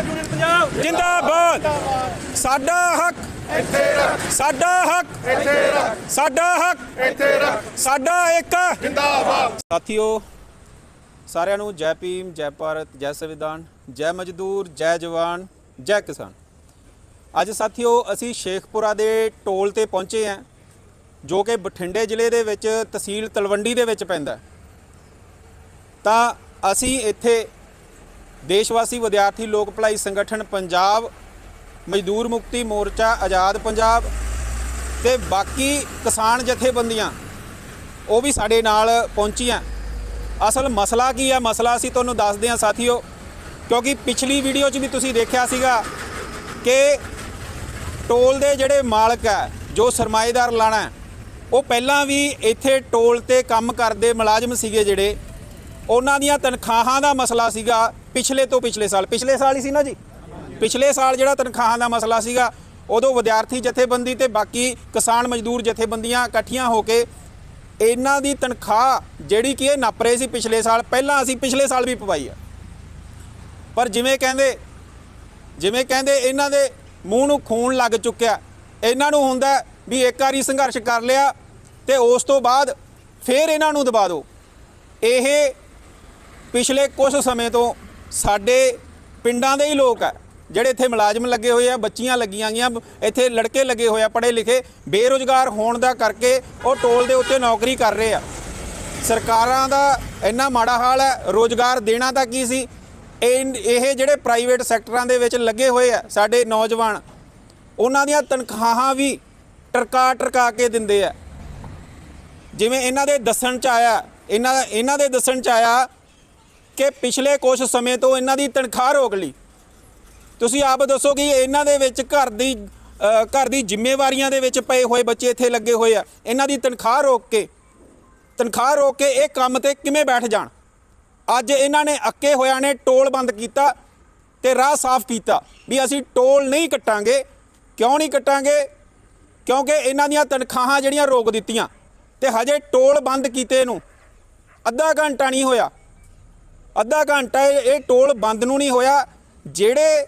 Worker union Punjab. ਜਿੰਦਾਬਾਦ। ਸਾਡਾ ਹੱਕ। ਇੱਥੇ ਰੱਖ। ਸਾਡਾ ਹੱਕ। ਇੱਥੇ ਰੱਖ। ਸਾਡਾ ਹੱਕ। ਇੱਥੇ ਰੱਖ। ਸਾਡਾ ਇੱਕ ਜਿੰਦਾਬਾਦ। ਸਾਥੀਓ ਸਾਰਿਆਂ ਨੂੰ ਜੈ ਭੀਮ ਜੈ ਭਾਰਤ ਜੈ ਸੰਵਿਧਾਨ ਜੈ ਮਜ਼ਦੂਰ ਜੈ ਜਵਾਨ ਜੈ ਕਿਸਾਨ। ਅੱਜ ਸਾਥੀਓ ਅਸੀਂ ਸ਼ੇਖਪੁਰਾ ਦੇ ਟੋਲ ਤੇ ਪਹੁੰਚੇ ਹਾਂ ਜੋ ਕਿ ਬਠਿੰਡੇ ਜ਼ਿਲ੍ਹੇ ਦੇ ਵਿੱਚ ਤਹਿਸੀਲ ਤਲਵੰਡੀ ਦੇ ਵਿੱਚ ਪੈਂਦਾ। ਤਾਂ ਅਸੀਂ ਇੱਥੇ ਦੇਸ਼ਵਾਸੀ ਵਿਦਿਆਰਥੀ ਲੋਕ ਭਲਾਈ ਸੰਗਠਨ ਪੰਜਾਬ, ਮਜ਼ਦੂਰ ਮੁਕਤੀ ਮੋਰਚਾ, ਆਜ਼ਾਦ ਪੰਜਾਬ ਤੇ ਬਾਕੀ ਕਿਸਾਨ ਜਥੇਬੰਦੀਆਂ, ਉਹ ਵੀ ਸਾਡੇ ਨਾਲ ਪਹੁੰਚੀਆਂ। ਅਸਲ ਮਸਲਾ ਕੀ ਹੈ ਮਸਲਾ ਅਸੀਂ ਤੁਹਾਨੂੰ ਦੱਸਦੇ ਹਾਂ ਸਾਥੀਓ, ਕਿਉਂਕਿ ਪਿਛਲੀ ਵੀਡੀਓ 'ਚ ਵੀ ਤੁਸੀਂ ਦੇਖਿਆ ਸੀਗਾ ਕਿ ਟੋਲ ਦੇ ਜਿਹੜੇ ਮਾਲਕ ਹੈ ਜੋ ਸਰਮਾਏਦਾਰ ਲਾਣਾ, ਉਹ ਪਹਿਲਾਂ ਵੀ ਇੱਥੇ ਟੋਲ ਤੇ ਕੰਮ ਕਰਦੇ ਮੁਲਾਜ਼ਮ ਸੀਗੇ ਜਿਹੜੇ ਉਹਨਾਂ ਦੀਆਂ ਤਨਖਾਹਾਂ ਦਾ ਮਸਲਾ ਸੀਗਾ ਪਿਛਲੇ ਤੋਂ ਪਿਛਲੇ ਸਾਲ। ਪਿਛਲੇ ਸਾਲ ਹੀ ਸੀ ਨਾ ਜੀ? ਪਿਛਲੇ ਸਾਲ ਜਿਹੜਾ ਤਨਖਾਹਾਂ ਦਾ ਮਸਲਾ ਸੀਗਾ, ਉਦੋਂ ਵਿਦਿਆਰਥੀ ਜਥੇਬੰਦੀ ਤੇ ਬਾਕੀ ਕਿਸਾਨ ਮਜ਼ਦੂਰ ਜਥੇਬੰਦੀਆਂ ਇਕੱਠੀਆਂ ਹੋ ਕੇ ਇਹਨਾਂ ਦੀ ਤਨਖਾਹ ਜਿਹੜੀ ਕਿ ਇਹ ਨੱਪ ਰਹੇ ਸੀ ਪਿਛਲੇ ਸਾਲ, ਪਹਿਲਾਂ ਅਸੀਂ ਪਿਛਲੇ ਸਾਲ ਵੀ ਪਵਾਈ ਆ। ਪਰ ਜਿਵੇਂ ਕਹਿੰਦੇ ਜਿਵੇਂ ਕਹਿੰਦੇ ਇਹਨਾਂ ਦੇ ਮੂੰਹ ਨੂੰ ਖੂਨ ਲੱਗ ਚੁੱਕਿਆ। ਇਹਨਾਂ ਨੂੰ ਹੁੰਦਾ ਵੀ ਇੱਕ ਵਾਰੀ ਸੰਘਰਸ਼ ਕਰ ਲਿਆ ਤੇ ਉਸ ਤੋਂ ਬਾਅਦ ਫਿਰ ਇਹਨਾਂ ਨੂੰ ਦਬਾ ਦਿਓ। ਇਹ ਪਿਛਲੇ ਕੁਝ ਸਮੇਂ ਤੋਂ ਸਾਡੇ ਪਿੰਡਾਂ ਦੇ ਹੀ ਲੋਕ ਆ, ਜਿਹੜੇ ਇੱਥੇ ਮੁਲਾਜ਼ਮ ਲੱਗੇ ਹੋਏ ਆ, ਬੱਚੀਆਂ ਲੱਗੀਆਂ ਗਈਆਂ, ਇੱਥੇ ਲੜਕੇ ਲੱਗੇ ਹੋਏ ਆ, ਪੜ੍ਹੇ ਲਿਖੇ, ਬੇਰੁਜ਼ਗਾਰ ਹੋਣ ਦਾ ਕਰਕੇ ਉਹ ਟੋਲ ਦੇ ਉੱਤੇ ਨੌਕਰੀ ਕਰ ਰਹੇ ਆ। ਸਰਕਾਰਾਂ ਦਾ ਇੰਨਾ ਮਾੜਾ ਹਾਲ ਹੈ ਰੋਜ਼ਗਾਰ ਦੇਣਾ ਤਾਂ ਕੀ ਸੀ? ਇਹ ਇਹ ਜਿਹੜੇ ਪ੍ਰਾਈਵੇਟ ਸੈਕਟਰਾਂ ਦੇ ਵਿੱਚ ਲੱਗੇ ਹੋਏ ਆ, ਸਾਡੇ ਨੌਜਵਾਨ, ਉਹਨਾਂ ਦੀਆਂ ਤਨਖਾਹਾਂ ਵੀ ਟਰਕਾ ਟਰਕਾ ਕੇ ਦਿੰਦੇ ਆ। ਜਿਵੇਂ ਇਹਨਾਂ ਦੇ ਦੱਸਣ ਚ ਆਇਆ, ਇਹਨਾਂ ਇਹਨਾਂ ਦੇ ਦੱਸਣ ਚ ਆਇਆ ਕਿ ਪਿਛਲੇ ਕੁਝ ਸਮੇਂ ਤੋਂ ਇਹਨਾਂ ਦੀ ਤਨਖਾਹ ਰੋਕ ਲਈ। ਤੁਸੀਂ ਆਪ ਦੱਸੋ ਕਿ ਇਹਨਾਂ ਦੇ ਵਿੱਚ ਘਰ ਦੀ ਘਰ ਦੀ ਜ਼ਿੰਮੇਵਾਰੀਆਂ ਦੇ ਵਿੱਚ ਪਏ ਹੋਏ ਬੱਚੇ ਇੱਥੇ ਲੱਗੇ ਹੋਏ ਆ। ਇਹਨਾਂ ਦੀ ਤਨਖਾਹ ਰੋਕ ਕੇ, ਤਨਖਾਹ ਰੋਕ ਕੇ ਇਹ ਕੰਮ ਤੇ ਕਿਵੇਂ ਬੈਠ ਜਾਣ? ਅੱਜ ਇਹਨਾਂ ਨੇ ਅੱਕੇ ਹੋਇਆਂ ਨੇ ਟੋਲ ਬੰਦ ਕੀਤਾ ਤੇ ਰਾਹ ਸਾਫ਼ ਕੀਤਾ ਵੀ ਅਸੀਂ ਟੋਲ ਨਹੀਂ ਕੱਟਾਂਗੇ। ਕਿਉਂ ਨਹੀਂ ਕੱਟਾਂਗੇ? ਕਿਉਂਕਿ ਇਹਨਾਂ ਦੀਆਂ ਤਨਖਾਹਾਂ ਜਿਹੜੀਆਂ ਰੋਕ ਦਿੱਤੀਆਂ ਤੇ ਹਜੇ ਟੋਲ ਬੰਦ ਕੀਤੇ ਨੂੰ। ਅੱਧਾ ਘੰਟਾ ਨਹੀਂ ਹੋਇਆ। ਅੱਧਾ ਘੰਟਾ ਇਹ ਟੋਲ ਬੰਦ ਨੂੰ ਨਹੀਂ ਹੋਇਆ। ਜਿਹੜੇ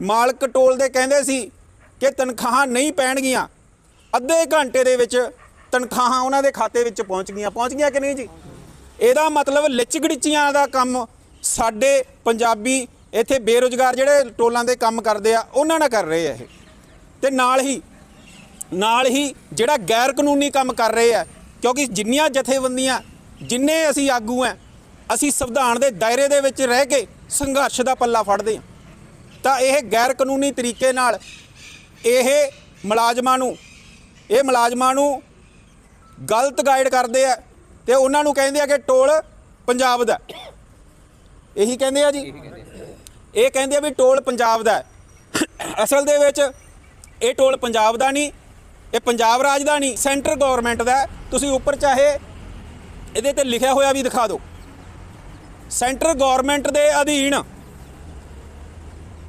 ਮਾਲਕ ਟੋਲ ਦੇ ਕਹਿੰਦੇ ਸੀ ਕਿ ਤਨਖਾਹਾਂ ਨਹੀਂ ਪੈਣਗੀਆਂ, ਅੱਧੇ ਘੰਟੇ ਦੇ ਵਿੱਚ ਤਨਖਾਹਾਂ ਉਹਨਾਂ ਦੇ ਖਾਤੇ ਵਿੱਚ ਪਹੁੰਚ ਗਈਆਂ। ਪਹੁੰਚ ਗਈਆਂ ਕਿ ਨਹੀਂ ਜੀ? ਇਹਦਾ ਮਤਲਬ ਲਿਚਗੜੀਚੀਆਂ ਦਾ ਕੰਮ ਸਾਡੇ ਪੰਜਾਬੀ ਇੱਥੇ ਬੇਰੁਜ਼ਗਾਰ ਜਿਹੜੇ ਟੋਲਾਂ ਦੇ ਕੰਮ ਕਰਦੇ ਆ, ਉਹਨਾਂ ਨਾਲ ਕਰ ਰਹੇ ਆ ਇਹ। ਤੇ ਨਾਲ ਹੀ ਨਾਲ ਹੀ ਜਿਹੜਾ ਗੈਰ ਕਾਨੂੰਨੀ ਕੰਮ ਕਰ ਰਹੇ ਆ, ਕਿਉਂਕਿ ਜਿੰਨੀਆਂ ਜਥੇਬੰਦੀਆਂ, ਜਿੰਨੇ ਅਸੀਂ ਆਗੂ ਆ ਅਸੀਂ ਸੰਵਿਧਾਨ ਦੇ ਦਾਇਰੇ ਦੇ ਵਿੱਚ ਰਹਿ ਕੇ ਸੰਘਰਸ਼ ਦਾ ਪੱਲਾ ਫੜਦੇ ਹਾਂ। ਤਾਂ ਇਹ ਗੈਰ ਕਾਨੂੰਨੀ ਤਰੀਕੇ ਨਾਲ ਇਹ ਮੁਲਾਜ਼ਮਾਂ ਨੂੰ, ਇਹ ਮੁਲਾਜ਼ਮਾਂ ਨੂੰ ਗਲਤ ਗਾਈਡ ਕਰਦੇ ਆ ਤੇ ਉਹਨਾਂ ਨੂੰ ਕਹਿੰਦੇ ਆ ਕਿ ਟੋਲ ਪੰਜਾਬ ਦਾ ਇਹੀ ਕਹਿੰਦੇ ਆ ਜੀ। ਇਹ ਕਹਿੰਦੇ ਆ ਵੀ ਟੋਲ ਪੰਜਾਬ ਦਾ ਅਸਲ ਦੇ ਵਿੱਚ ਇਹ ਟੋਲ ਪੰਜਾਬ ਦਾ ਨਹੀਂ, ਇਹ ਪੰਜਾਬ ਰਾਜ ਦਾ ਨਹੀਂ, ਸੈਂਟਰ ਗਵਰਨਮੈਂਟ ਦਾ ਤੁਸੀਂ ਉੱਪਰ ਚਾਹੇ ਇਹਦੇ ਤੇ ਲਿਖਿਆ ਹੋਇਆ ਵੀ ਦਿਖਾ ਦਿਓ। ਸੈਂਟਰ ਗਵਰਨਮੈਂਟ ਦੇ ਅਧੀਨ।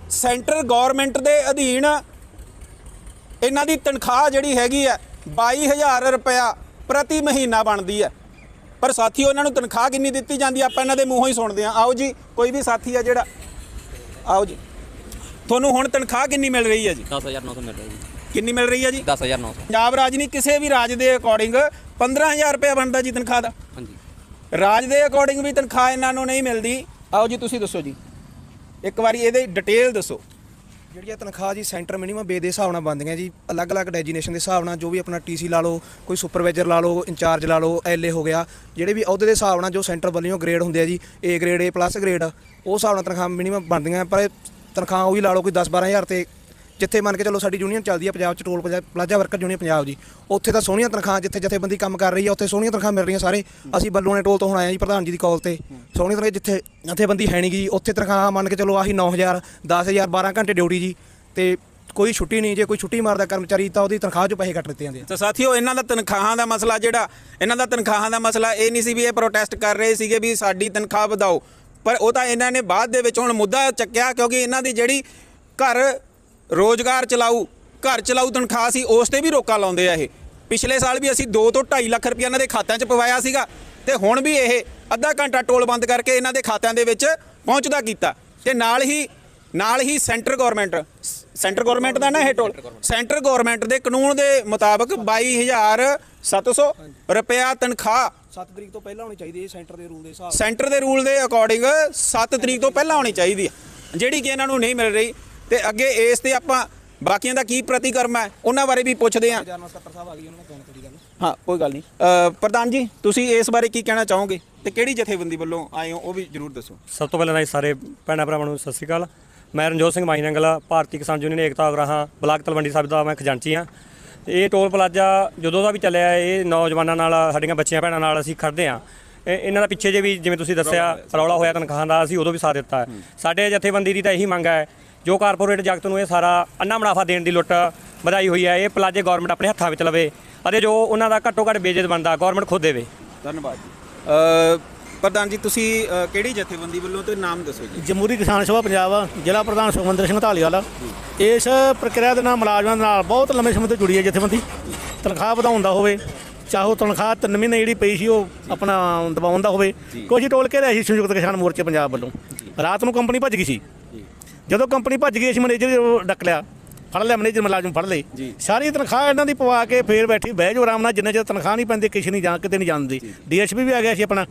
ਸੈਂਟਰ ਗਵਰਨਮੈਂਟ ਦੇ ਅਧੀਨ ਇਹਨਾਂ ਦੀ ਤਨਖਾਹ ਜਿਹੜੀ ਹੈਗੀ ਹੈ 22000 ਰੁਪਇਆ ਪ੍ਰਤੀ ਮਹੀਨਾ ਬਣਦੀ ਹੈ। ਪਰ ਸਾਥੀਓ ਇਹਨਾਂ ਨੂੰ ਤਨਖਾਹ ਕਿੰਨੀ ਦਿੱਤੀ ਜਾਂਦੀ ਹੈ? ਆਪਾਂ ਇਹਨਾਂ ਦੇ ਮੂੰਹੋਂ ਹੀ ਸੁਣਦੇ ਹਾਂ। ਆਓ ਜੀ ਕੋਈ ਵੀ ਸਾਥੀ ਆ ਜਿਹੜਾ। ਆਓ ਜੀ। ਤੁਹਾਨੂੰ ਹੁਣ ਤਨਖਾਹ ਕਿੰਨੀ ਮਿਲ ਰਹੀ ਹੈ ਜੀ? 10900 ਮਿਲ ਰਿਹਾ ਜੀ। ਕਿੰਨੀ ਮਿਲ ਰਹੀ ਹੈ ਜੀ? 10900 ਪੰਜਾਬ ਰਾਜ ਨਹੀਂ ਕਿਸੇ ਵੀ ਰਾਜ ਦੇ ਅਕੋਰਡਿੰਗ 15000 ਰੁਪਏ ਬਣਦਾ ਜੀ ਤਨਖਾਹ ਦਾ। ਹਾਂਜੀ। ਰਾਜ ਦੇ ਅਕੋਰਡਿੰਗ ਵੀ ਤਨਖਾਹ ਇਹਨਾਂ ਨੂੰ ਨਹੀਂ ਮਿਲਦੀ। ਆਓ ਜੀ, ਤੁਸੀਂ ਦੱਸੋ ਜੀ। ਇੱਕ ਵਾਰੀ ਇਹਦੇ ਡਿਟੇਲ ਦੱਸੋ। ਜਿਹੜੀ ਆ ਤਨਖਾਹ ਜੀ ਸੈਂਟਰ ਮਿਨੀਮਮ ਬੇ ਦੇ ਹਿਸਾਬ ਨਾਲ ਬਣਦੀਆਂ ਜੀ, ਅਲੱਗ-ਅਲੱਗ ਡੈਜੀਨੇਸ਼ਨ ਦੇ ਹਿਸਾਬ ਨਾਲ ਜੋ ਵੀ ਆਪਣਾ ਟੀਸੀ ਲਾ ਲਓ, ਕੋਈ ਸੁਪਰਵਾਈਜ਼ਰ ਲਾ ਲਓ ਇੰਚਾਰਜ ਲਾ ਲਓ ਐਲਏ ਹੋ ਗਿਆ, ਜਿਹੜੇ ਵੀ ਅਹੁਦੇ ਦੇ ਹਿਸਾਬ ਨਾਲ ਜੋ ਸੈਂਟਰ ਵੱਲੋਂ ਗ੍ਰੇਡ ਹੁੰਦੇ ਆ ਜੀ A grade A plus grade ਉਹ ਹਿਸਾਬ ਨਾਲ ਤਨਖਾਹ ਮਿਨੀਮਮ ਬਣਦੀਆਂ, ਪਰ ਇਹ ਤਨਖਾਹ ਉਹੀ ਲਾ ਲਓ ਕੋਈ 10-12000 ਤੇ ਜਿੱਥੇ ਮੰਨ ਕੇ ਚੱਲੋ ਸਾਡੀ ਯੂਨੀਅਨ ਚੱਲਦੀ ਆ ਪੰਜਾਬ ਚ, toll plaza- plaza worker union Punjab ਜੀ, ਉੱਥੇ ਤਾਂ ਸੋਹਣੀਆਂ ਤਨਖਾਹਾਂ ਜਿੱਥੇ ਜਥੇਬੰਦੀ ਕੰਮ ਕਰ ਰਹੀ ਹੈ ਉੱਥੇ ਸੋਹਣੀਆਂ ਤਨਖਾਹਾਂ ਮਿਲ ਰਹੀਆਂ ਸਾਰੇ। ਅਸੀਂ ਬੱਲੂਆਣੇ ਟੋਲ ਤੋਂ ਹੁਣ ਆਏ ਆ ਜੀ, ਪ੍ਰਧਾਨ ਜੀ ਦੀ ਕਾਲ ਤੇ। ਸੋਹਣੀ ਤਨਖਾਹ ਜਿੱਥੇ ਜਥੇਬੰਦੀ ਹੈ ਨਹੀਂ ਗੀ, ਉੱਥੇ ਤਨਖਾਹ ਮੰਨ ਕੇ ਚੱਲੋ ਆਹੀ 9000 10000 12 ਘੰਟੇ ਡਿਊਟੀ ਜੀ, ਤੇ ਕੋਈ ਛੁੱਟੀ ਨਹੀਂ ਜੇ ਕੋਈ ਛੁੱਟੀ ਮਾਰਦਾ ਕਰਮਚਾਰੀ, ਤਾਂ ਉਹਦੀ ਤਨਖਾਹ 'ਚੋਂ ਪੈਸੇ ਕੱਟ ਦਿੱਤੇ ਜਾਂਦੇ ਆ। ਤਾਂ ਸਾਥੀਓ, ਇਹਨਾਂ ਦਾ ਤਨਖਾਹਾਂ ਦਾ ਮਸਲਾ ਜਿਹੜਾ, ਇਹਨਾਂ ਦਾ ਤਨਖਾਹਾਂ ਦਾ ਮਸਲਾ ਇਹ ਨਹੀਂ ਸੀ ਵੀ ਇਹ ਪ੍ਰੋਟੈਸਟ ਕਰ ਰਹੇ ਸੀਗੇ ਵੀ ਸਾਡੀ ਤਨਖਾਹ ਵਧਾਓ, ਪਰ ਉਹ ਤਾਂ ਇਹਨਾਂ ਨੇ ਬਾਅਦ ਦੇ ਵਿੱਚ ਹੁਣ ਮੁੱਦਾ ਚੱਕਿਆ ਕਿਉਂਕਿ ਇਹਨਾਂ ਦੀ ਜਿਹੜੀ ਘਰ ਰੋਜ਼ਗਾਰ ਚਲਾਊ ਘਰ ਚਲਾਊ ਤਨਖਾਹ ਸੀ ਉਸ ਤੇ ਵੀ ਰੋਕਾ ਲਾਉਂਦੇ ਆ ਇਹ। ਪਿਛਲੇ ਸਾਲ ਵੀ ਅਸੀਂ 2 ਤੋਂ 2.5 ਲੱਖ ਰੁਪਏ ਇਹਨਾਂ ਦੇ ਖਾਤਿਆਂ 'ਚ ਪਵਾਇਆ ਸੀਗਾ ਤੇ ਹੁਣ ਵੀ ਇਹ ਅੱਧਾ ਘੰਟਾ ਟੋਲ ਬੰਦ ਕਰਕੇ ਇਹਨਾਂ ਦੇ ਖਾਤਿਆਂ ਦੇ ਵਿੱਚ ਪਹੁੰਚਦਾ ਕੀਤਾ। ਤੇ ਨਾਲ ਹੀ ਨਾਲ ਹੀ ਸੈਂਟਰ ਗਵਰਨਮੈਂਟ ਸੈਂਟਰ ਗਵਰਨਮੈਂਟ ਦਾ ਨਾ ਇਹ ਟੋਲ ਸੈਂਟਰ ਗਵਰਨਮੈਂਟ ਦੇ ਕਾਨੂੰਨ ਦੇ ਮੁਤਾਬਕ 22700 ਰੁਪਿਆ ਤਨਖਾਹ 7 ਤਰੀਕ ਤੋਂ ਪਹਿਲਾਂ ਹੋਣੀ ਚਾਹੀਦੀ ਹੈ ਸੈਂਟਰ ਦੇ ਰੂਲ ਦੇ ਹਿਸਾਬ ਸੈਂਟਰ ਦੇ ਰੂਲ ਦੇ ਅਕੋਰਡਿੰਗ 7 ਤਰੀਕ ਤੋਂ ਪਹਿਲਾਂ ਹੋਣੀ ਚਾਹੀਦੀ ਹੈ। ਜਿਹੜੀ ਕਿ ਇਹਨਾਂ ਨੂੰ ਨਹੀਂ ਮਿਲ ਰਹੀ ਤੇ ਅੱਗੇ ਇਸ ਤੇ ਆਪਾਂ ਬਾਕੀਆਂ ਦਾ ਕੀ ਪ੍ਰਤੀਕਰਮ ਹੈ ਉਹਨਾਂ ਬਾਰੇ ਵੀ ਪੁੱਛਦੇ ਹਾਂ। ਆ ਹਾਂ ਕੋਈ ਗੱਲ ਨਹੀਂ। ਪ੍ਰਧਾਨ ਜੀ ਤੁਸੀਂ ਇਸ ਬਾਰੇ ਕੀ ਕਹਿਣਾ ਚਾਹੋਗੇ? ਤੇ ਕਿਹੜੀ ਜਥੇਬੰਦੀ ਵੱਲੋਂ ਆਏ ਹੋ ਉਹ ਵੀ ਜਰੂਰ ਦੱਸੋ। ਸਭ ਤੋਂ ਪਹਿਲਾਂ ਤਾਂ ਸਾਰੇ ਭੈਣਾਂ ਭਰਾਵਾਂ ਨੂੰ ਸਤਿ ਸ਼੍ਰੀ ਅਕਾਲ। ਮੈਂ ਰਣਜੋਤ ਸਿੰਘ ਮਾਈਨੰਗਲ ਭਾਰਤੀ ਕਿਸਾਨ ਯੂਨੀਅਨ ਏਕਤਾ ਉਗਰਾਹਾਂ ਬਲਾਕ ਤਲਵੰਡੀ ਸਾਹਿਬ ਦਾ ਮੈਂ ਖਜ਼ਾਨਚੀ ਹਾਂ। ਤੇ ਇਹ ਟੋਲ ਪਲਾਜ਼ਾ ਜਦੋਂ ਦਾ ਵੀ ਚੱਲਿਆ ਹੈ, ਇਹ ਨੌਜਵਾਨਾਂ ਨਾਲ ਸਾਡੀਆਂ ਬੱਚੀਆਂ ਭੈਣਾਂ ਨਾਲ ਅਸੀਂ ਖੜਦੇ ਹਾਂ। ਇਹ- ਇਹਨਾਂ ਦਾ ਪਿੱਛੇ ਜੇ ਵੀ ਜਿਵੇਂ ਤੁਸੀਂ ਦੱਸਿਆ ਰੌਲਾ ਹੋਇਆ ਤਨਖਾਹਾਂ ਦਾ ਅਸੀਂ ਉਦੋਂ ਵੀ ਸਾਥ ਦਿੱਤਾ ਹੈ। ਸਾਡੇ ਜਥੇਬੰਦੀ ਦੀ ਤਾਂ ਇਹੀ ਮੰਗ ਹੈ ਜੋ ਕਾਰਪੋਰੇਟ ਜਗਤ ਨੂੰ ਇਹ ਸਾਰਾ ਅੰਨਾ ਮੁਨਾਫਾ ਦੇਣ ਦੀ ਲੁੱਟ ਵਧਾਈ ਹੋਈ ਹੈ ਇਹ ਪਲਾਜ਼ੇ ਗਵਰਨਮੈਂਟ ਆਪਣੇ ਹੱਥਾਂ ਵਿੱਚ ਲਵੇ ਅਤੇ ਜੋ ਉਹਨਾਂ ਦਾ ਘੱਟੋ ਘੱਟ ਬੇਜਤ ਬਣਦਾ ਗਵਰਨਮੈਂਟ ਖੁਦ ਦੇਵੇ। ਧੰਨਵਾਦ ਜੀ। ਅ, ਪ੍ਰਧਾਨ ਜੀ ਤੁਸੀਂ ਕਿਹੜੀ ਜਥੇਬੰਦੀ ਵੱਲੋਂ ਤੇ ਨਾਮ ਦੱਸੋ ਜੀ? ਜਮਹੂਰੀ ਕਿਸਾਨ ਸਭਾ ਪੰਜਾਬ ਜ਼ਿਲ੍ਹਾ ਪ੍ਰਧਾਨ ਸੁਖਮੰਦਰ ਸਿੰਘ ਧਾਲੀਵਾਲ ਇਸ ਪ੍ਰਕਿਰਿਆ ਦੇ ਨਾਲ ਮੁਲਾਜ਼ਮਾਂ ਦੇ ਨਾਲ ਬਹੁਤ ਲੰਮੇ ਸਮੇਂ ਤੋਂ ਜੁੜੀ ਹੈ ਜਥੇਬੰਦੀ। ਤਨਖਾਹ ਵਧਾਉਣ ਦਾ ਹੋਵੇ ਚਾਹੇ ਉਹ ਤਨਖਾਹ ਤਿੰਨ ਮਹੀਨੇ ਜਿਹੜੀ ਪਈ ਸੀ ਉਹ ਆਪਣਾ ਦਬਾਉਣ ਦਾ ਹੋਵੇ। ਕੁਛ ਟੋਲ ਕੇ ਰਿਹਾ ਸੀ ਸੰਯੁਕਤ ਕਿਸਾਨ ਮੋਰਚੇ ਪੰਜਾਬ ਵੱਲੋਂ। ਰਾਤ ਨੂੰ ਕੰਪਨੀ ਭੱਜ ਗਈ ਸੀ। ਜਦੋਂ ਕੰਪਨੀ ਭੱਜ ਗਈ ਅਸੀਂ ਮੈਨੇਜਰ ਨੂੰ ਡੱਕ ਲਿਆ। ਫੜ ਲਿਆ ਮੈਨੇਜਰ ਮੁਲਾਜ਼ਮ ਫੜ ਲਏ। ਸਾਰੀ ਤਨਖਾਹ ਇਹਨਾਂ ਦੀ ਪਵਾ ਕੇ ਫੇਰ ਬੈਠੀ। ਬਹਿ ਜੋ ਆਰਾਮ ਨਾਲ ਜਿੰਨੇ ਚਿਰ ਤਨਖਾਹ ਨਹੀਂ ਪੈਂਦੀ ਕਿਸੇ ਨਹੀਂ ਜਾਂ ਕਿਤੇ ਨਹੀਂ ਜਾਂਦੀ ਡੀਐਸਪੀ ਵੀ ਆ ਗਿਆ ਸੀ ਆਪਣਾ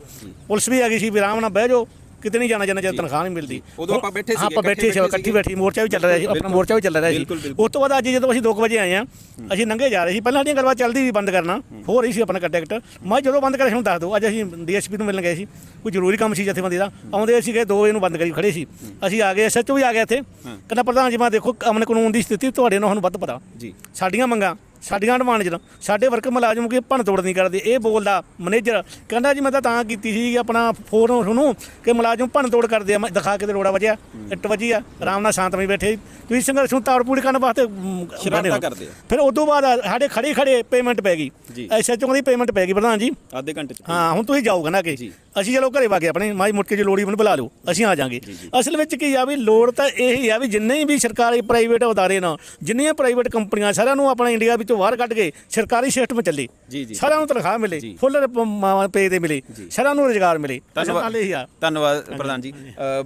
ਪੁਲਿਸ ਵੀ ਆ ਗਈ ਸੀ ਵੀ ਆਰਾਮ ਨਾਲ ਬਹਿ ਜਾਓ। ਕਿਤੇ ਨਹੀਂ ਜਾਣਾ ਜਿੰਨਾ ਚਿਰ ਤਨਖਾਹ ਨਹੀਂ ਮਿਲਦੀ। ਉਦੋਂ ਆਪਾਂ ਬੈਠੇ ਸੀਗੇ, ਆਪਾਂ ਬੈਠੇ ਸੀ ਇਕੱਠੇ ਬੈਠੀ ਮੋਰਚਾ ਵੀ ਚੱਲ ਰਿਹਾ ਸੀ ਆਪਣਾ। ਮੋਰਚਾ ਵੀ ਚੱਲ ਰਿਹਾ ਸੀ। ਉਸ ਤੋਂ ਬਾਅਦ ਅੱਜ ਜਦੋਂ ਅਸੀਂ 2 ਵਜੇ ਆਏ ਆ ਅਸੀਂ ਨੰਗੇ ਜਾ ਰਹੇ ਸੀ। ਪਹਿਲਾਂ ਸਾਡੀਆਂ ਗੱਲਬਾਤ ਚੱਲਦੀ ਵੀ ਬੰਦ ਕਰਨਾ ਹੋ। ਰਹੀ ਸੀ ਆਪਣਾ ਕੰਟੈਕਟ ਮੈਂ ਜਦੋਂ ਬੰਦ ਕਰਿਆ ਸਾਨੂੰ ਦੱਸ ਦਿਓ। ਅੱਜ ਅਸੀਂ ਡੀਐਸਪੀ ਨੂੰ ਮਿਲਣ ਗਏ ਸੀ। ਕੋਈ ਜ਼ਰੂਰੀ ਕੰਮ ਸੀ ਜਥੇਬੰਦੀ ਦਾ। ਆਉਂਦੇ ਸੀਗੇ 2 ਵਜੇ ਨੂੰ ਬੰਦ ਕਰੀ ਖੜੇ ਸੀ। ਅਸੀਂ ਆ ਗਏ ਐਸਐਚਓ ਵੀ ਆ ਗਿਆ ਇੱਥੇ। ਕਹਿੰਦਾ ਪ੍ਰਧਾਨ ਜੀ ਮੈਂ ਦੇਖੋ ਅਮਨ ਕਾਨੂੰਨ ਦੀ ਸਥਿਤੀ ਤੁਹਾਡੇ ਨਾਲ ਸਾਨੂੰ ਵੱਧ ਪਤਾ। ਜੀ। ਸਾਡੀਆਂ ਮੰਗਾਂ ਸਾਡੀਆਂ ਡਿਮਾਂਡ ਜਦੋਂ ਸਾਡੇ ਵਰਕ ਮੁਲਾਜ਼ਮ ਕੀ ਭੰਨ ਤੋੜ ਨਹੀਂ ਕਰਦੇ ਇਹ ਬੋਲਦਾ ਮੈਨੇਜਰ ਕਹਿੰਦਾ ਜੀ ਮੈਂ ਤਾਂ ਤਾਂ ਕੀਤੀ ਸੀ ਆਪਣਾ ਫੋਨ ਸੁਣੂ ਕਿ ਮੁਲਾਜ਼ਮ ਭੰਨ ਤੋੜ ਕਰਦੇ ਆ ਮੈਂ ਦਿਖਾ ਕੇ ਤੇ ਰੋੜਾ ਵਜਿਆ ਇੱਟ ਵਜੀ ਆ ਆਰਾਮ ਨਾਲ ਸ਼ਾਂਤਮਈ ਬੈਠੇ ਤੁਸੀਂ ਸੰਘਰਸ਼ ਨੂੰ ਤਾੜ ਪੂਰੀ ਕਰਨ ਵਾਸਤੇ ਸ਼ਰਾਰਤਾਂ। ਕਰਦੇ ਆ। ਫਿਰ ਉਦੋਂ ਬਾਅਦ ਸਾਡੇ ਖੜੇ ਖੜੇ ਪੇਮੈਂਟ ਪੈ। ਗਈ ਐਸਐਚਓ ਦੀ ਪੇਮੈਂਟ ਪੈ ਗਈ ਪ੍ਰਧਾਨ ਜੀ ਅੱਧੇ ਘੰਟੇ ਚ ਹਾਂ ਹੁਣ ਤੁਸੀਂ ਜਾਓਗੇ ਨਾ ਕਿ। ਅਸੀਂ ਚਲੋ ਘਰੇ ਵਾਗੇ ਆਪਣੇ ਮਾਈ ਮੁੜ ਕੇ ਜੇ ਲੋੜੀ ਮੈਨੂੰ ਬੁਲਾ ਲਓ ਅਸੀਂ ਆ ਜਾਾਂਗੇ। ਅਸਲ ਵਿੱਚ ਕੀ ਆ ਵੀ ਲੋੜ ਤਾਂ ਇਹ ਹੀ ਆ ਵੀ ਜਿੰਨੇ ਵੀ ਸਰਕਾਰੀ ਪ੍ਰਾਈਵੇਟ ਅਦਾਰੇ ਨਾ ਜਿੰਨੀਆਂ ਪ੍ਰਾਈਵੇਟ ਕੰਪਨੀਆਂ ਸਾਰਿਆਂ ਨੂੰ ਆਪਣਾ ਇੰਡੀਆ ਵਿੱਚੋਂ ਬਾਹਰ ਕੱਢ ਕੇ ਸਰਕਾਰੀ ਸਿਸਟਮ ਚੱਲੇ। ਸਾਰਿਆਂ ਨੂੰ ਤਨਖਾਹ ਮਿਲੇ ਫੁੱਲ ਪੇ ਤੇ ਮਿਲੇ ਸਾਰਿਆਂ ਨੂੰ ਰੋਜ਼ਗਾਰ ਮਿਲੇ। ਆ। ਧੰਨਵਾਦ ਪ੍ਰਧਾਨ ਜੀ।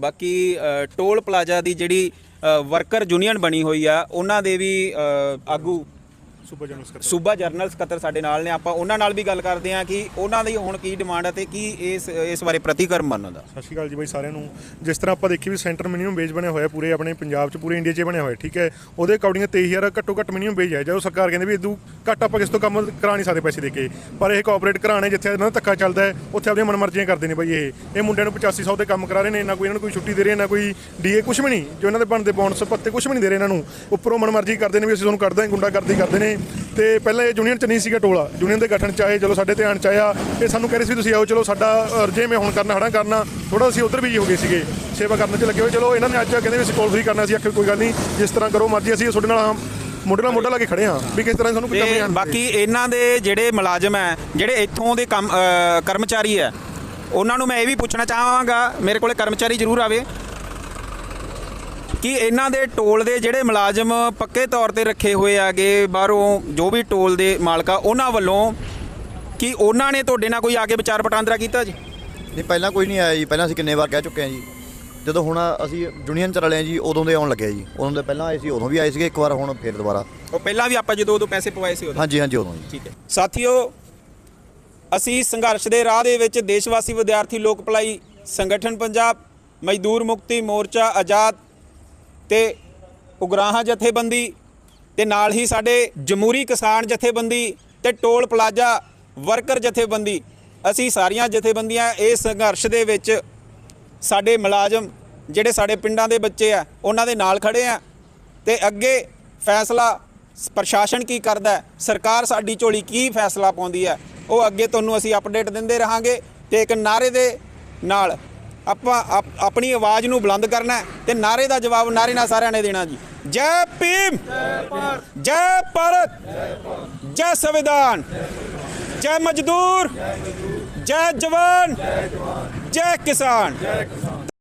ਬਾਕੀ ਟੋਲ ਪਲਾਜ਼ਾ ਦੀ ਜਿਹੜੀ ਵਰਕਰ ਯੂਨੀਅਨ ਬਣੀ ਹੋਈ ਆ ਉਹਨਾਂ ਦੇ ਵੀ ਆਗੂ ਸੂਬਾ ਜਰਨਲ ਸਕੱਤਰ। ਸਾਡੇ ਨਾਲ ਨੇ। ਆਪਾਂ ਉਹਨਾਂ ਨਾਲ ਵੀ ਗੱਲ ਕਰਦੇ ਹਾਂ ਕਿ ਉਹਨਾਂ ਦੀ ਹੁਣ ਕੀ ਡਿਮਾਂਡ ਹੈ ਤੇ ਕੀ ਇਸ ਇਸ ਬਾਰੇ ਪ੍ਰਤੀਕਰਮ ਉਹਨਾਂ ਦਾ ਸਤਿ ਸ਼੍ਰੀ ਅਕਾਲ ਜੀ ਬਾਈ ਸਾਰਿਆਂ ਨੂੰ। ਜਿਸ ਤਰ੍ਹਾਂ ਆਪਾਂ ਦੇਖੀ ਵੀ ਸੈਂਟਰ ਮਿਨੀਮਮ ਵੇਜ ਬਣਿਆ ਹੋਇਆ ਪੂਰੇ ਆਪਣੇ ਪੰਜਾਬ 'ਚ ਪੂਰੇ ਇੰਡੀਆ 'ਚ ਬਣਿਆ ਹੋਇਆ ਠੀਕ ਹੈ? ਉਹਦੇ ਅਕੋਰਡਿੰਗ 23000 ਘੱਟੋ ਘੱਟ ਮਿਨੀਮਮ ਵੇਜ ਹੈ। ਜਦੋਂ ਸਰਕਾਰ ਕਹਿੰਦੀ ਵੀ ਇਦੋਂ ਘੱਟ ਆਪਾਂ ਕਿਸ ਤੋਂ ਕੰਮ ਕਰਾ ਨਹੀਂ ਸਕਦੇ ਪੈਸੇ ਦੇ ਕੇ। ਪਰ ਇਹ ਕੋਆਪਰੇਟ ਕਰਾਣੇ ਜਿੱਥੇ ਇਹਨਾਂ ਦਾ ਧੱਕਾ ਚੱਲਦਾ ਹੈ ਉੱਥੇ ਆਪਣੀਆਂ ਮਨਮਰਜ਼ੀਆਂ ਕਰਦੇ ਨੇ ਬਾਈ ਇਹ। ਇਹ ਮੁੰਡਿਆਂ ਨੂੰ 8500 ਦੇ ਕੰਮ ਕਰਾ ਰਹੇ ਨੇ ਨਾ ਕੋਈ ਇਹਨਾਂ ਨੂੰ ਕੋਈ ਛੁੱਟੀ ਦੇ ਰਹੇ ਨਾ ਕੋਈ ਡੀਏ ਕੁਝ ਵੀ ਨਹੀਂ। ਜੋ ਇਹਨਾਂ ਦੇ ਬਣਦੇ ਬੋਨਸ ਪੱਤੇ ਕੁਝ ਵੀ ਨਹੀਂ ਦੇ ਰਹੇ ਇਹਨਾਂ ਨੂੰ। ਉੱਪਰੋਂ ਮਨਮਰਜ਼ੀ ਕਰਦੇ ਨੇ ਵੀ ਅਸੀਂ ਤੁਹਾਨੂੰ ਕੱਢ ਦਾਂਗੇ ਗੁੰਡਾ ਕਰਦੀ ਕਰਦੇ ਨੇ। ਤੇ ਪਹਿਲਾਂ ਇਹ ਯੂਨੀਅਨ ਚ ਨਹੀਂ ਸੀਗਾ ਟੋਲਾ। ਯੂਨੀਅਨ ਦੇ ਗਠਨ ਚ ਆਏ, ਚਲੋ ਸਾਡੇ ਧਿਆਨ ਚ ਆਇਆ। ਇਹ ਸਾਨੂੰ ਕਹਿ ਰਹੇ ਸੀ ਤੁਸੀਂ ਆਓ, ਚਲੋ ਸਾਡਾ ਅਰਜੇ ਮੈਂ ਹੁਣ ਕਰਨਾ ਹੜਾ ਕਰਨਾ ਥੋੜਾ ਅਸੀਂ ਉਧਰ ਵੀ ਹੋ ਗਏ ਸੀਗੇ। ਸੇਵਾ ਕਰਨ ਚ ਲੱਗੇ ਹੋਏ, ਚਲੋ ਇਹਨਾਂ ਨੇ ਅੱਜ ਕਹਿੰਦੇ ਵੀ ਅਸੀਂ ਟੋਲ ਫ੍ਰੀ ਕਰਨਾ ਸੀ, ਆਖਿਰ ਕੋਈ ਗੱਲ ਨਹੀਂ, ਜਿਸ ਤਰ੍ਹਾਂ ਕਰੋ ਮਰਜ਼ੀ, ਅਸੀਂ ਤੁਹਾਡੇ ਨਾਲ ਮੋਢੇ ਨਾਲ ਮੋਢਾ ਲਾ ਕੇ ਖੜੇ ਹਾਂ, ਵੀ ਕਿਸ ਤਰ੍ਹਾਂ ਸਾਨੂੰ ਕੋਈ ਕੰਮ ਤੇ ਬਾਕੀ ਇਹਨਾਂ ਦੇ ਜਿਹੜੇ ਮੁਲਾਜ਼ਮ ਹੈ, ਜਿਹੜੇ ਇੱਥੋਂ ਦੇ ਕੰਮ ਕਰਮਚਾਰੀ ਹੈ, ਉਹਨਾਂ ਨੂੰ ਮੈਂ ਇਹ ਵੀ ਪੁੱਛਣਾ ਚਾਹਾਂਗਾ, ਮੇਰੇ ਕੋਲੇ ਕਰਮਚਾਰੀ ਜ਼ਰੂਰ ਆਵੇ ਕਿ ਇਹਨਾਂ ਦੇ ਟੋਲ ਦੇ ਜਿਹੜੇ ਮੁਲਾਜ਼ਮ ਪੱਕੇ ਤੌਰ ਤੇ ਰੱਖੇ ਹੋਏ ਆਗੇ ਬਾਹਰੋਂ ਜੋ ਵੀ ਟੋਲ ਦੇ ਮਾਲਕਾ ਉਹਨਾਂ ਵੱਲੋਂ ਕਿ ਉਹਨਾਂ ਨੇ ਤੁਹਾਡੇ ਨਾਲ ਕੋਈ ਆ ਕੇ ਵਿਚਾਰ ਵਟਾਂਦਰਾ ਕੀਤਾ ਜੀ? ਨਹੀਂ ਪਹਿਲਾਂ ਕੋਈ ਨਹੀਂ ਆਇਆ ਜੀ ਪਹਿਲਾਂ ਅਸੀਂ ਕਿੰਨੇ ਵਾਰ ਕਹਿ ਚੁੱਕੇ ਹਾਂ ਜੀ। ਜਦੋਂ ਹੁਣ ਅਸੀਂ ਯੂਨੀਅਨ ਚ ਰਲੇ ਜੀ ਉਦੋਂ ਦੇ ਆਉਣ ਲੱਗੇ ਜੀ। ਉਦੋਂ ਦੇ ਪਹਿਲਾਂ ਆਏ ਸੀ ਉਦੋਂ ਵੀ ਆਏ ਸੀਗੇ ਇੱਕ ਵਾਰ ਹੁਣ ਫੇਰ ਦੁਬਾਰਾ। ਉਹ ਪਹਿਲਾਂ ਵੀ ਆਪਾਂ ਜਦੋਂ ਉਦੋਂ ਪੈਸੇ ਪਵਾਏ ਸੀ ਉਦੋਂ? ਹਾਂਜੀ ਹਾਂਜੀ ਉਦੋਂ ਜੀ। ਠੀਕ ਹੈ। ਸਾਥੀਓ ਅਸੀਂ ਸੰਘਰਸ਼ ਦੇ ਰਾਹ ਦੇ ਵਿੱਚ ਦੇਸ਼ਵਾਸੀ ਵਿਦਿਆਰਥੀ ਲੋਕ ਭਲਾਈ ਸੰਗਠਨ ਪੰਜਾਬ ਮਜ਼ਦੂਰ ਮੁਕਤੀ ਮੋਰਚਾ ਆਜ਼ਾਦ ਤੇ ਉਗਰਾਹਾਂ ਜਥੇਬੰਦੀ ਤੇ ਨਾਲ ਹੀ ਸਾਡੇ ਜਮਹੂਰੀ ਕਿਸਾਨ ਜਥੇਬੰਦੀ ਤੇ ਟੋਲ ਪਲਾਜ਼ਾ ਵਰਕਰ ਜਥੇਬੰਦੀ, ਅਸੀਂ ਸਾਰੀਆਂ ਜਥੇਬੰਦੀਆਂ ਇਸ ਸੰਘਰਸ਼ ਦੇ ਵਿੱਚ ਸਾਡੇ ਮੁਲਾਜ਼ਮ, ਜਿਹੜੇ ਸਾਡੇ ਪਿੰਡਾਂ ਦੇ ਬੱਚੇ ਆ, ਉਹਨਾਂ ਦੇ ਨਾਲ ਖੜੇ ਆ ਤੇ ਅੱਗੇ ਫੈਸਲਾ ਪ੍ਰਸ਼ਾਸਨ ਕੀ ਕਰਦਾ ਸਰਕਾਰ ਸਾਡੀ ਝੋਲੀ ਕੀ ਫੈਸਲਾ ਪਾਉਂਦੀ ਹੈ? ਉਹ ਅੱਗੇ ਤੁਹਾਨੂੰ ਅਸੀਂ ਅਪਡੇਟ ਦਿੰਦੇ ਰਹਾਂਗੇ ਤੇ ਇੱਕ ਨਾਰੇ ਦੇ ਨਾਲ ਆਪਾਂ ਆਪਣੀ ਆਵਾਜ਼ ਨੂੰ ਬੁਲੰਦ ਕਰਨਾ ਹੈ ਤੇ ਨਾਰੇ ਦਾ ਜਵਾਬ ਨਾਰੇ ਨਾਲ ਸਾਰਿਆਂ ਨੇ ਦੇਣਾ ਜੀ। ਜੈ ਭੀਮ। ਜੈ ਭਾਰਤ। ਜੈ ਸੰਵਿਧਾਨ। ਜੈ ਮਜ਼ਦੂਰ। ਜੈ ਜਵਾਨ। ਜੈ ਕਿਸਾਨ।